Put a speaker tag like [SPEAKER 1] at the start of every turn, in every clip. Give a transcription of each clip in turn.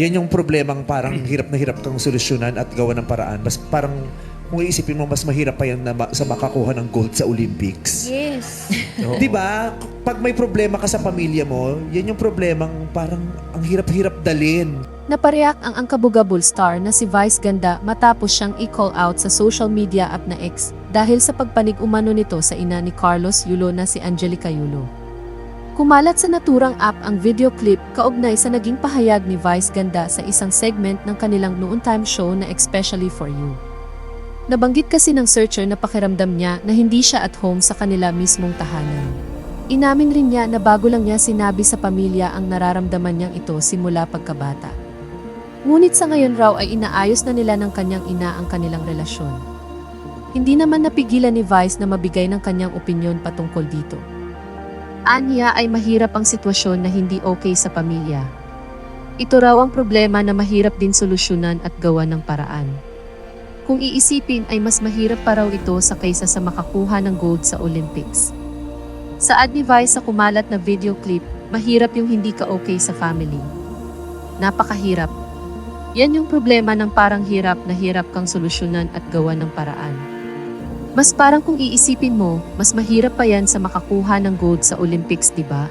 [SPEAKER 1] Yan yung problemang parang hirap na hirap kang solusyonan at gawa ng paraan. Mas parang kung iisipin mo, mas mahirap pa yan na ma- sa makakuha ng gold sa Olympics.
[SPEAKER 2] Yes.
[SPEAKER 1] Di ba? Pag may problema ka sa pamilya mo, yan yung problemang parang ang hirap-hirap dalin.
[SPEAKER 3] Napareak ang angkabugabul star na si Vice Ganda matapos siyang i-call out sa social media app na X dahil sa pagpanig umano nito sa ina ni Carlos Yulo na si Angelica Yulo. Kumalat sa naturang app ang video clip kaugnay sa naging pahayag ni Vice Ganda sa isang segment ng kanilang noon time show na Especially For You. Nabanggit kasi ng searcher na pakiramdam niya na hindi siya at home sa kanila mismong tahanan. Inamin rin niya na bago lang niya sinabi sa pamilya ang nararamdaman niyang ito simula pagkabata. Ngunit sa ngayon raw ay inaayos na nila ng kanyang ina ang kanilang relasyon. Hindi naman napigilan ni Vice na mabigay ng kanyang opinyon patungkol dito. Anya ay mahirap ang sitwasyon na hindi okay sa pamilya. Ito raw ang problema na mahirap din solusyonan at gawa ng paraan. Kung iisipin ay mas mahirap pa raw ito sa kaysa sa makakuha ng gold sa Olympics. Saad ni Vice sa kumalat na video clip, mahirap yung hindi ka okay sa family. Napakahirap. Yan yung problema ng parang hirap na hirap kang solusyonan at gawa ng paraan. Mas parang kung iisipin mo, mas mahirap pa yan sa makakuha ng gold sa Olympics, di ba?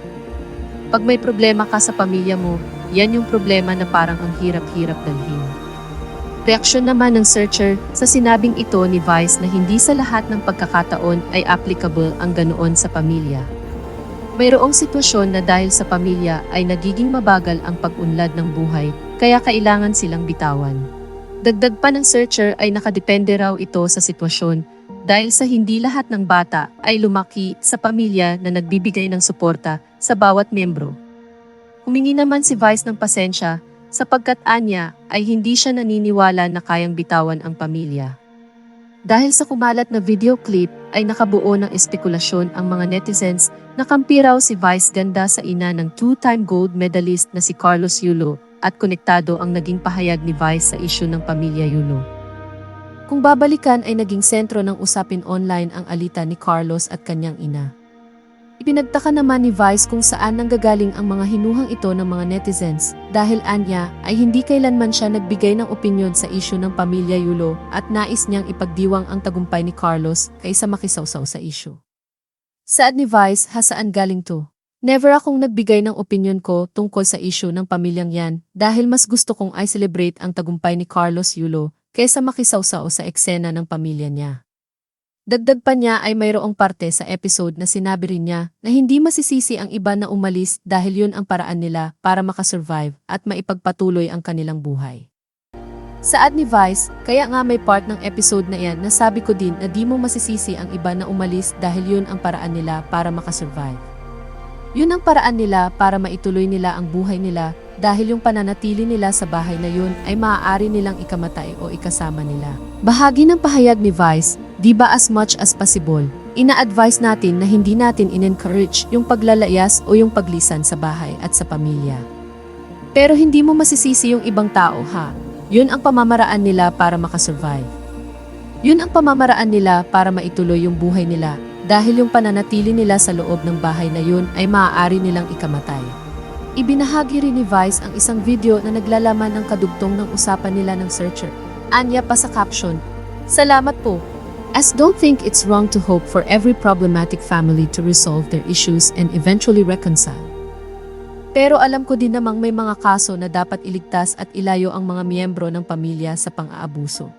[SPEAKER 3] Pag may problema ka sa pamilya mo, yan yung problema na parang ang hirap-hirap dalhin. Reaksyon naman ng searcher sa sinabing ito ni Vice na hindi sa lahat ng pagkakataon ay applicable ang ganoon sa pamilya. Mayroong sitwasyon na dahil sa pamilya ay nagiging mabagal ang pag-unlad ng buhay, kaya kailangan silang bitawan. Dagdag pa ng searcher ay nakadepende raw ito sa sitwasyon dahil sa hindi lahat ng bata ay lumaki sa pamilya na nagbibigay ng suporta sa bawat membro. Humingi naman si Vice ng pasensya sapagkat anya ay hindi siya naniniwala na kayang bitawan ang pamilya. Dahil sa kumalat na video clip ay nakabuo ng espekulasyon ang mga netizens na kampi raw si Vice Ganda sa ina ng two-time gold medalist na si Carlos Yulo at konektado ang naging pahayag ni Vice sa isyu ng pamilya Yulo. Kung babalikan ay naging sentro ng usapin online ang alita ni Carlos at kanyang ina. Ipinagtaka naman ni Vice kung saan nanggagaling ang mga hinuhang ito ng mga netizens dahil anya ay hindi kailanman siya nagbigay ng opinyon sa isyu ng pamilya Yulo at nais niyang ipagdiwang ang tagumpay ni Carlos kaysa makisawsaw sa isyu. Saad ni Vice, hasaan galing to? Never akong nagbigay ng opinyon ko tungkol sa isyu ng pamilyang yan dahil mas gusto kong i-celebrate ang tagumpay ni Carlos Yulo kaysa makisawsaw sa eksena ng pamilya niya. Dagdag pa niya ay mayroong parte sa episode na sinabi rin niya na hindi masisisi ang iba na umalis dahil yun ang paraan nila para makasurvive at maipagpatuloy ang kanilang buhay. Saad ni Vice, kaya nga may part ng episode na yan na sabi ko din na di mo masisisi ang iba na umalis dahil yun ang paraan nila para makasurvive. Yun ang paraan nila para maituloy nila ang buhay nila dahil yung pananatili nila sa bahay na yun ay maaari nilang ikamatay o ikasama nila. Bahagi ng pahayag ni Vice, di ba as much as possible, ina-advise natin na hindi natin in-encourage yung paglalayas o yung paglisan sa bahay at sa pamilya. Pero hindi mo masisisi yung ibang tao ha. Yun ang pamamaraan nila para makasurvive. Yun ang pamamaraan nila para maituloy yung buhay nila dahil yung pananatili nila sa loob ng bahay na yun ay maaari nilang ikamatay. Ibinahagi rin ni Vice ang isang video na naglalaman ng kadugtong ng usapan nila ng searcher. Anya pa sa caption, Salamat po. As don't think it's wrong to hope for every problematic family to resolve their issues and eventually reconcile. Pero alam ko din namang may mga kaso na dapat iligtas at ilayo ang mga miyembro ng pamilya sa pang-aabuso.